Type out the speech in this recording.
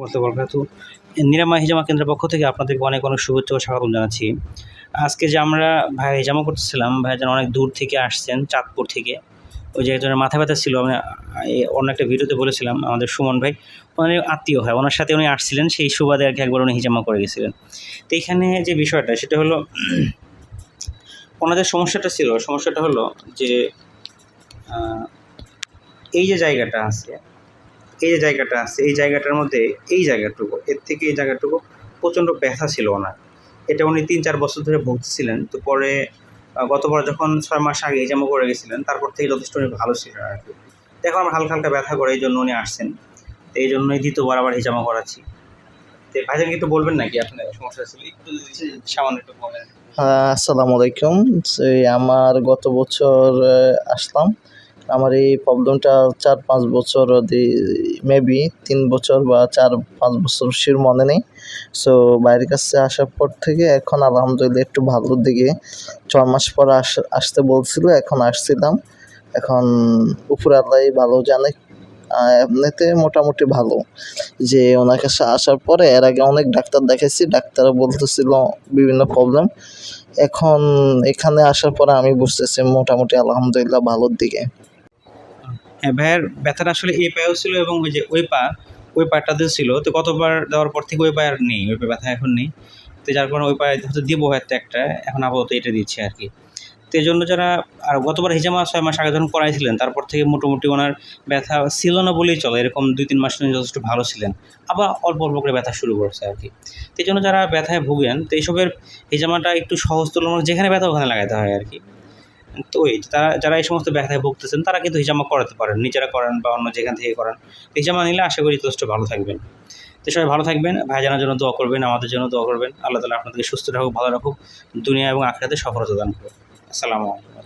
বলতে বরকাত নিরাময় হিজামা কেন্দ্রের পক্ষ থেকে আপনাদেরকে অনেক অনেক শুভেচ্ছা ও স্বাগতম জানাচ্ছি। আজকে যে আমরা ভাই হিজামা করতেছিলাম ভাই যেন অনেক দূর থেকে আসছেন, চাঁদপুর থেকে। ওই যে একজনের মাথা ব্যথা ছিল, আমি অন্য একটা ভিডিওতে বলেছিলাম আমাদের সুমন ভাই। অনেক আত্মীয় হয়, ওনার সাথে উনি আসছিলেন, সেই সুবাদে আর কি একবার উনি হিজামা করে গেছিলেন। তো এখানে যে বিষয়টা, সেটা হলো, ওনাদের সমস্যাটা ছিল, সমস্যাটা হলো যে এই যে জায়গাটা আছে এই যে জায়গাটা আছে, এই জায়গাটার মধ্যে এই জায়গাটুকু, এর থেকে এই জায়গাটুকু প্রচণ্ড ব্যথা ছিল ওনার। এটা উনি তিন চার বছর ধরে ভুগছিলেন, তো পরে গতবার যখন ছয় মাস আগে জামা করে গেছিলেন, তারপর থেকে যথেষ্ট উনি ভালো ছিলেন আর কি। এখন আমার হালকা হালকা ব্যথা করে এই জন্য উনি আসছেন, তো এই জন্যই দ্বিতীয়বার আবার হিজামা করাচ্ছি। তো ভাইজান একটু বলবেন নাকি? আপনার সমস্যা ছিল, একটু সামান্য একটু বলেন। আসসালামু আলাইকুম। আমার গত বছর আসলাম। আমার এই প্রবলেমটা চার পাঁচ বছর মেবি তিন বছর বা চার পাঁচ বছর শির মনে নেই। সো বাইরের কাছে আসার পর থেকে এখন আলহামদুলিল্লাহ একটু ভালোর দিকে, ছয় মাস পর আস, আসতে বলছিল, এখন আসছিলাম। এখন উপর আল্লাহ ভালো জানে এমনিতে মোটামুটি ভালো। যে ওনার কাছে আসার পরে এর আগে অনেক ডাক্তার দেখাইছি, ডাক্তারও বলতেছিল বিভিন্ন প্রবলেম এখন এখানে আসার পরে আমি বুঝতেছি মোটামুটি আলহামদুলিল্লাহ ভালোর দিকে। হ্যাঁ ভাইয়ের ব্যথাটা আসলে এই পায়েও ছিল এবং ওই যে ওই পা, ওই পাটাতেও ছিল, তো কতবার দেওয়ার পর থেকে ওই পায়ে আর নেই, ওই পায়ে ব্যথা এখন নেই। তো যার কারণে ওই পায়ে হয়তো দিব হয়তো একটা, এখন আপাতত এটা দিচ্ছে আর কি। তো এই জন্য যারা, আর গতবার হিজামা ছয় মাস আগে যখন করাইছিলেন, তারপর থেকে মোটামুটি ওনার ব্যথা ছিল না বলেই চলে, এরকম দুই তিন মাস উনি যথেষ্ট ভালো ছিলেন। আবার অল্প অল্প করে ব্যথা শুরু করছে আর কি। তো এই জন্য যারা ব্যথায় ভুগেন, তো এইসবের হিজামাটা একটু সহজ তুলনামূলক যেখানে ব্যথা ওখানে লাগাতে হয় আর কি। তো ওই তারা, যারা এই সমস্ত ব্যথায় ভুগতেছেন, তারা কিন্তু হিজামা করাতে পারেন, নিজেরা করেন বা অন্য যেখান থেকে করেন। হিজামা নিলে আশা করি যথেষ্ট ভালো থাকবেন। তো সবাই ভালো থাকবেন, ভাইজানার জন্য দোয়া করবেন, আমাদের জন্য দোয়া করবেন। আল্লাহ তালা আপনাদেরকে সুস্থ রাখুক, ভালো রাখুক, দুনিয়া এবং আখড়াতে সফলতা দান করুক। আসসালামু আলাইকুম।